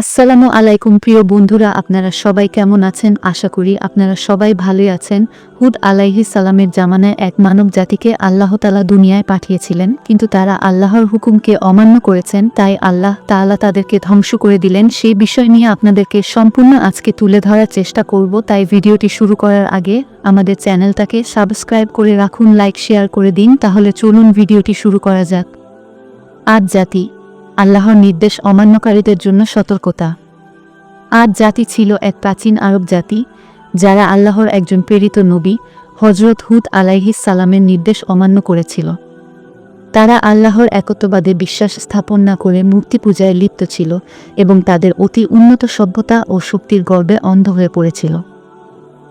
আসসালামু আলাইকুম প্রিয় বন্ধুরা, আপনারা সবাই কেমন আছেন? আশা করি আপনারা সবাই ভালোই আছেন। হুদ আলাইহি সালামের জামানায় এক মানব জাতিকে আল্লাহ তালা দুনিয়ায় পাঠিয়েছিলেন, কিন্তু তারা আল্লাহর হুকুমকে অমান্য করেছেন, তাই আল্লাহ তাআলা তাদেরকে ধ্বংস করে দিলেন। সেই বিষয় নিয়ে আপনাদেরকে সম্পূর্ণ আজকে তুলে ধরার চেষ্টা করব, তাই ভিডিওটি শুরু করার আগে আমাদের চ্যানেলটাকে সাবস্ক্রাইব করে রাখুন, লাইক, শেয়ার করে দিন, তাহলে চলুন ভিডিওটি শুরু করা যাক। আজ জাতি আল্লাহর নির্দেশ অমান্যকারীদের জন্য সতর্কতা। আজ জাতি ছিল এক প্রাচীন আরব জাতি, যারা আল্লাহর একজন প্রেরিত নবী হজরত হুদ আলাইহিস সালামের নির্দেশ অমান্য করেছিল। তারা আল্লাহর একত্ববাদে বিশ্বাস স্থাপন না করে মূর্তি পূজায় লিপ্ত ছিল এবং তাদের অতি উন্নত সভ্যতা ও শক্তির গর্বে অন্ধ হয়ে পড়েছিল।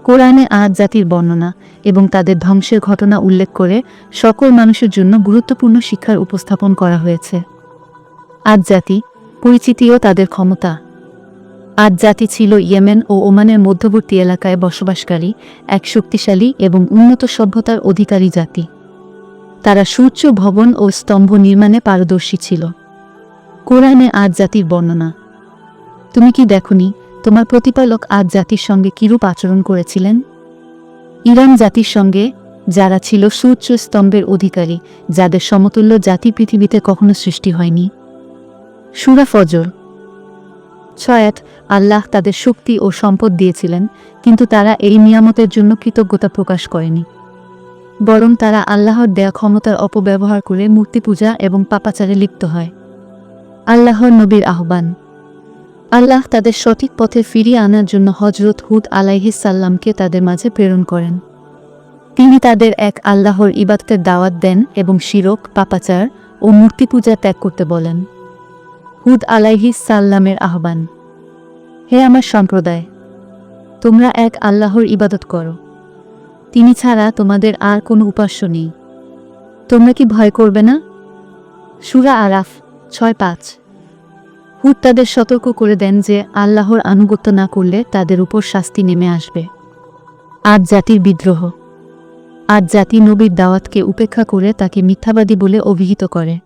কোরআনে আজ জাতির বর্ণনা এবং তাদের ধ্বংসের ঘটনা উল্লেখ করে সকল মানুষের জন্য গুরুত্বপূর্ণ শিক্ষার উপস্থাপন করা হয়েছে। আজ জাতি পরিচিতিও তাদের ক্ষমতা। আজ জাতি ছিল ইয়েমেন ও ওমানের মধ্যবর্তী এলাকায় বসবাসকারী এক শক্তিশালী এবং উন্নত সভ্যতার অধিকারী জাতি। তারা সূর্য ভবন ও স্তম্ভ নির্মাণে পারদর্শী ছিল। কোরআনে আজ জাতির বর্ণনা। তুমি কি দেখনি তোমার প্রতিপালক আজ জাতির সঙ্গে কিরূপ আচরণ করেছিলেন? ইরান জাতির সঙ্গে, যারা ছিল সূর্য স্তম্ভের অধিকারী, যাদের সমতুল্য জাতি পৃথিবীতে কখনো সৃষ্টি হয়নি। সুরা ফজর। ছয়াত আল্লাহ তাদের শক্তি ও সম্পদ দিয়েছিলেন, কিন্তু তারা এই নিয়ামতের জন্য কৃতজ্ঞতা প্রকাশ করেনি। বরং তারা আল্লাহর দেয়া ক্ষমতার অপব্যবহার করে মূর্তি পূজা এবং পাপাচারে লিপ্ত হয়। আল্লাহর নবীর আহ্বান। আল্লাহ তাদের সঠিক পথে ফিরিয়ে আনার জন্য হজরত হুদ আলাইহিস সাল্লামকে তাদের মাঝে প্রেরণ করেন। তিনি তাদের এক আল্লাহর ইবাদতের দাওয়াত দেন এবং শিরক, পাপাচার ও মূর্তি পূজা ত্যাগ করতে বলেন। হুদ আলাইহি সাল্লামের আহ্বান। হে আমার সম্প্রদায়, তোমরা এক আল্লাহর ইবাদত করো। তিনি ছাড়া তোমাদের আর কোনো উপাস্য নেই। তোমরা কি ভয় করবে না? সুরা আরাফ ছয় পাঁচ। হুদ তাদের সতর্ক করে দেন যে আল্লাহর আনুগত্য না করলে তাদের উপর শাস্তি নেমে আসবে। আজ জাতির বিদ্রোহ। আজ জাতি নবীর দাওয়াতকে উপেক্ষা করে তাকে মিথ্যাবাদী বলে অভিহিত করে।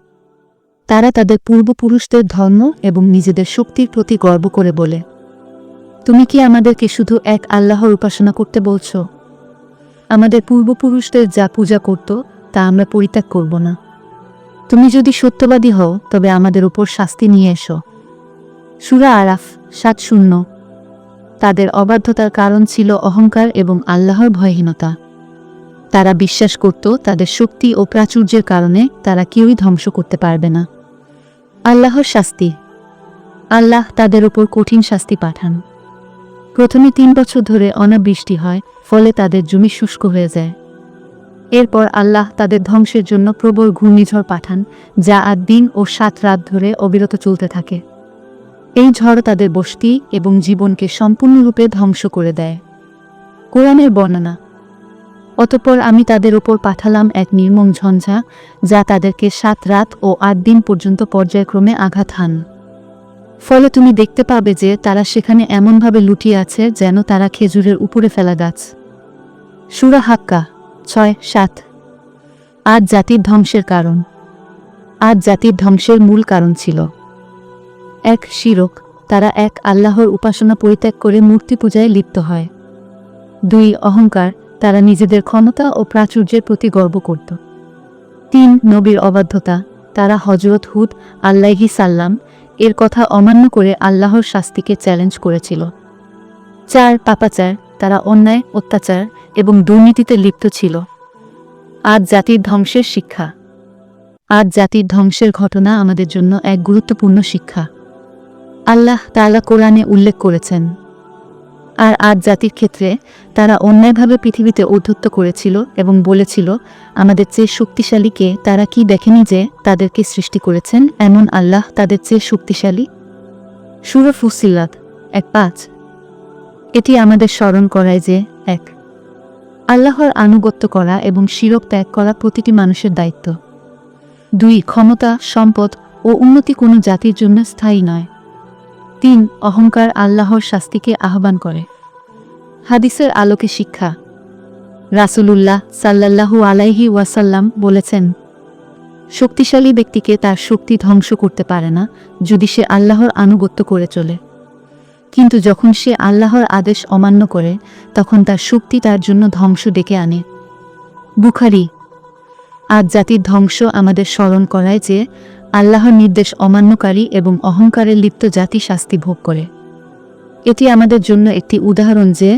তারা তাদের পূর্বপুরুষদের ধর্ম এবং নিজেদের শক্তির প্রতি গর্ব করে বলে। তুমি কি আমাদেরকে শুধু এক আল্লাহর উপাসনা করতে বলছ? আমাদের পূর্বপুরুষদের যা পূজা করত, তা আমরা পরিত্যাগ করব না। তুমি যদি সত্যবাদী হও, তবে আমাদের উপর শাস্তি নিয়ে এসো। সুরা আরাফ, সাত শূন্য। তাদের অবাধ্যতার কারণ ছিল অহংকার এবং আল্লাহর ভয়হীনতা। তারা বিশ্বাস করত তাদের শক্তি ও প্রাচুর্যের কারণে তারা কেউই ধ্বংস করতে পারবে না। আল্লাহর শাস্তি। আল্লাহ তাদের উপর কঠিন শাস্তি পাঠান। প্রথমে তিন বছর ধরে অনাবৃষ্টি হয়, ফলে তাদের জমি শুষ্ক হয়ে যায়। এরপর আল্লাহ তাদের ধ্বংসের জন্য প্রবল ঘূর্ণিঝড় পাঠান, যা আর দিন ও সাত রাত ধরে অবিরত চলতে থাকে। এই ঝড় তাদের বসতি এবং জীবনকে সম্পূর্ণরূপে ধ্বংস করে দেয়। কোরআনের বর্ণনা অতপর আমি তাদের উপর পাঠালাম এক নির্মম ঝঞ্ঝা, যা তাদেরকে সাত রাত ও আট দিন পর্যন্ত পর্যায়ক্রমে আঘাত হান। ফলে তুমি দেখতে পাবে যে তারা সেখানে এমনভাবে লুটিয়ে আছে যেন তারা খেজুরের উপরে ফেলা গাছ। সুরা হাক্কা, ছয়, সাত। আজ জাতির ধ্বংসের কারণ। আজ জাতির ধ্বংসের মূল কারণ ছিল। এক শিরক, তারা এক আল্লাহর উপাসনা পরিত্যাগ করে মূর্তি পূজায় লিপ্ত হয়। দুই, অহংকার তারা নিজেদের ক্ষমতা ও প্রাচুর্যের প্রতি গর্ব করত। তিন, নবীর অবাধ্যতা, তারা হজরত হুদ আল্লাহি সাল্লাম, এর কথা অমান্য করে আল্লাহর শাস্তিকে চ্যালেঞ্জ করেছিল। চার, পাপাচার, তারা অন্যায়, অত্যাচার এবং দুর্নীতিতে লিপ্ত ছিল। আজ জাতির ধ্বংসের শিক্ষা। আজ জাতির ধ্বংসের ঘটনা আমাদের জন্য এক গুরুত্বপূর্ণ শিক্ষা। আল্লাহ তাআলা কোরআনে উল্লেখ করেছেন আর আজ জাতির ক্ষেত্রে তারা অন্যায়ভাবে পৃথিবীতে ঔদ্ধত্য করেছিল এবং বলেছিল, আমাদের চেয়ে শক্তিশালীকে তারা কি দেখেনি যে তাদেরকে সৃষ্টি করেছেন? এমন আল্লাহ তাদের চেয়ে শক্তিশালী? সুর ফুসিলাত, এক পাঁচ। এটি আমাদের স্মরণ করায় যে, এক, আল্লাহর আনুগত্য করা এবং শিরক ত্যাগ করা প্রতিটি মানুষের দায়িত্ব। দুই, ক্ষমতা, সম্পদ ও উন্নতি কোনো জাতির জন্য স্থায়ী নয়। তিন, অহংকার আল্লাহর শাস্তিকে আহ্বান করে। হাদিসের আলোকে শিক্ষা। রাসূলুল্লাহ সাল্লাল্লাহু আলাইহি ওয়াসাল্লাম বলেছেন, শক্তিশালী ব্যক্তিকে তার শক্তি ধ্বংস করতে পারে না যদি সে আল্লাহর আনুগত্য করে চলে। কিন্তু যখন সে আল্লাহর আদেশ অমান্য করে, তখন তার শক্তি তার জন্য ধ্বংস ডেকে আনে। বুখারি, আজ জাতির ধ্বংস আমাদের স্মরণ করায় যে আল্লাহর নির্দেশ অমান্যকারী এবং অহংকারে লিপ্ত জাতি শাস্তি ভোগ করে। এটি আমাদের জন্য একটি উদাহরণ যে,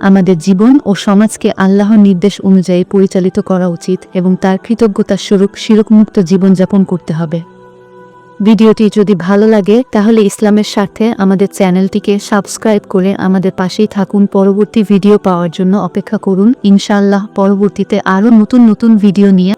আমাদের জীবন ও সমাজকে আল্লাহর নির্দেশ অনুযায়ী পরিচালিত করা উচিত এবং তার কৃতজ্ঞতার স্বরূপ শিরকমুক্ত জীবনযাপন করতে হবে। ভিডিওটি যদি ভালো লাগে, তাহলে ইসলামের স্বার্থে আমাদের চ্যানেলটিকে সাবস্ক্রাইব করে আমাদের পাশেই থাকুন। পরবর্তী ভিডিও পাওয়ার জন্য অপেক্ষা করুন। ইনশাআল্লাহ, পরবর্তীতে আরও নতুন নতুন ভিডিও নিয়ে